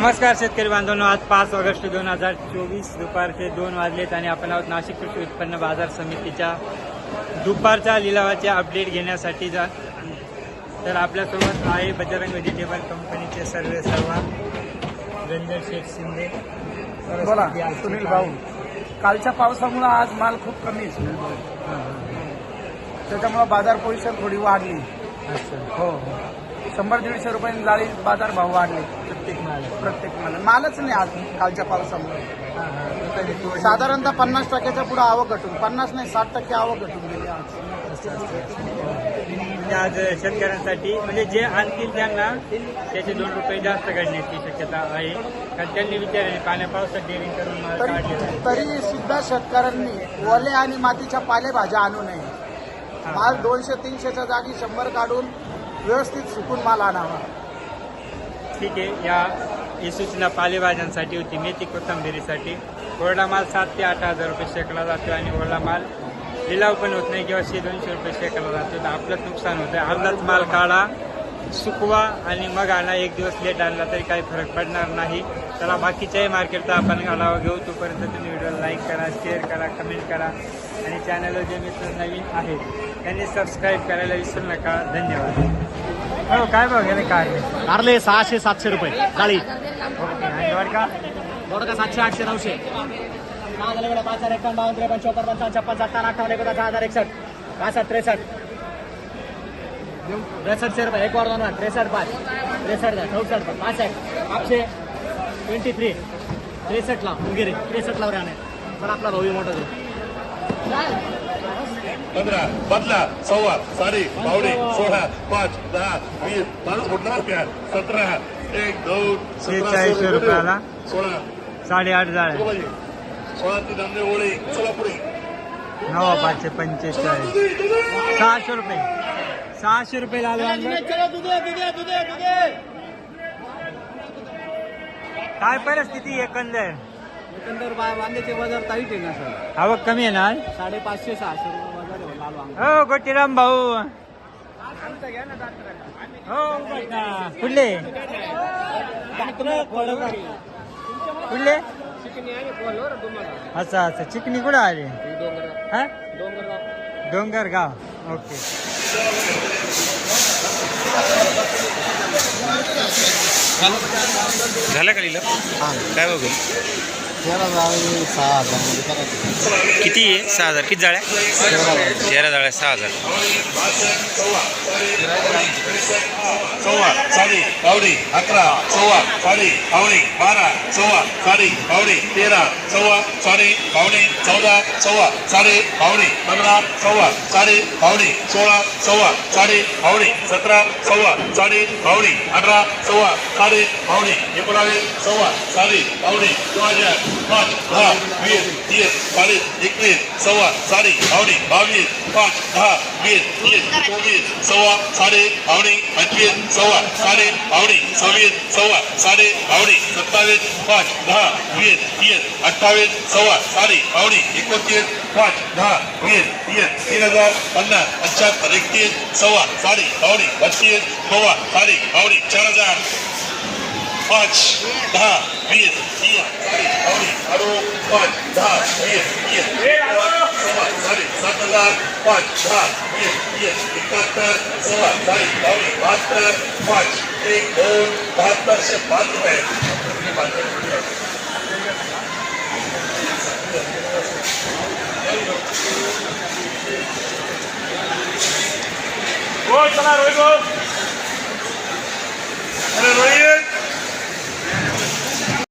नमस्कार शेतकरी बांधवांनो आज पाच ऑगस्ट दोन हजार चोवीस दुपारचे दोन वाजलेत आणि आपण आहोत नाशिक कृषी उत्पन्न बाजार समितीच्या दुपारच्या लिलावाचे अपडेट घेण्यासाठी जा तर आपल्यासोबत आहे बजरंग व्हेजिटेबल कंपनीचे सर्वे सर्व रंजन शेठ शिंदे बोला सुनील? भाऊ कालच्या पावसामुळे आज माल खूप कमी. त्याच्यामुळे बाजार पोझिशन थोडी वाढली हो हो शंभर दीडशे रुपयांनी जाळी बाजार भाव वाढले. प्रत्येक माल प्रत्येक माल मालच नाही आज कालच्या पावसामुळे. साधारणतः पन्नास टक्क्याच्या पुढे आवक घटून पन्नास नाही साठ टक्के आवक घटून गेली आज. आज शेतकऱ्यांसाठी म्हणजे जे आणतील त्यांना त्याचे दोन रुपये जास्त घडण्याची शक्यता आहे. कारण त्यांनी विचारले पाण्या पावसात डेअरिंग करून माल तरी काढलेला आहे तरी सुद्धा शेतकऱ्यांनी ओले आणि मातीच्या पालेभाज्या आणू नये. माल दोनशे तीनशेच्या जागी शंभर काढून व्यवस्थित सुकून माल आणावा. ठीक आहे या ही सूचना पालेभाज्यांसाठी होती मेथी कोथंबिरीसाठी. ओरडा माल सात ते आठ हजार रुपये शेकला जातो आणि ओरडा माल लिलाव पण होत नाही किंवा शे दोनशे रुपये शेकला जातो. तर आपलंच नुकसान होतं अर्धाच माल काढा. सुकवा आणि मग आणा. एक दिवस लेट आणला तरी काही फरक पडणार नाही. चला बाकीच्याही मार्केटचा आपण आढावा घेऊ. तोपर्यंत तुम्ही व्हिडिओ लाईक करा शेअर करा कमेंट करा. आणि चॅनलवर जे मित्र नवीन आहेत त्यांनी सबस्क्राईब करायला विसरू नका. धन्यवाद. हो काय बघायला काय? नाही कारले सहाशे सातशे रुपये. काळी. आणि दोडका सातशे आठशे नऊशे. सहा पाच हजार एकावन्न बावन्न त्रेपन्न चौपन्न पंचावन्न छप्पन सत्तावन्न अठ्ठावन्न दहा हजार एकसष्ट. पासष्ट त्रेसष्ट. त्रेसष्टशे रुपये एक वर दोन वर त्रेसष्ट पाच. त्रेसष्ट दहा. चौसष्ट पासष्ट आठशे ट्वेंटी थ्री त्रेसष्टला वगैरे त्रेसष्टला राहणे पण आपला भाऊ मोठा जो पंधरा बदला सव्वा साडे पावणे सोळा पाच दहा वीस माणूस कुठला रुपया. सतरा एक दोन शेहेचाळीसशे रुपयाला. सोळा. साडेआठ पाहिजे सोळा ती दामने ओळे चला पुढे नवा पाचशे पंचेचाळीस सहाशे रुपये. सहाशे रुपये काय परिस्थिती एकंदर? एकंदर वांग्याचे बाजार ताईट आहे ना सर. आवक कमी आहे ना? साडेपाचशे सहाशे रुपये बाजार आहे लाल वांग. हो गोटीराम भाऊ. हो. कुठले? कुठले? अच्छा अच्छा. चिकनी कुठं आली? हा डोंगर गाव. ओके झालं? का लिहिलं काय बघू? किती आहे सहा हजार किती जाळ्या तेरा जाळ्या सहा हजार सव्वा साडे पावणे अकरा साडे बारा साडे तेरा सव्वा साडे पावणे चौदा साडे पंधरा साडे सोळा साडे सतरा सव्वा साडे पावणे अठरा सव्वा साडे पावणे एकोणावीस सव्वा साडे पावणे दोन हजार पाच दहा वीस तीस चाळीस एकवीस सव्वा साडे आवडी बावीस पाच दहा वीस तीस चोवीस सव्वा साडे आवडी पंचवीस सव्वा साडे आवडी सव्वीस सव्वा साडे आवडी सत्तावीस पाच दहा वीस तीस अठ्ठावीस सव्वा साडे आवडी एकोणतीस पाच दहा वीस तीस तीन हजार पन्नास पंच्याहत्तर एकतीस सव्वा साडे आवडी बत्तीस सव्वा साडे आवडी चार हजार पाच दहा वीस तीस साडे पावणे अडो पाच दहा वीस तीस सव्वा साडे सात हजार पाच दहा वीस तीस एकाहत्तर सव्वा साडे पावणे बहात्तर पाच एक दोन बहात्तरशे पाच रुपये चला रोहित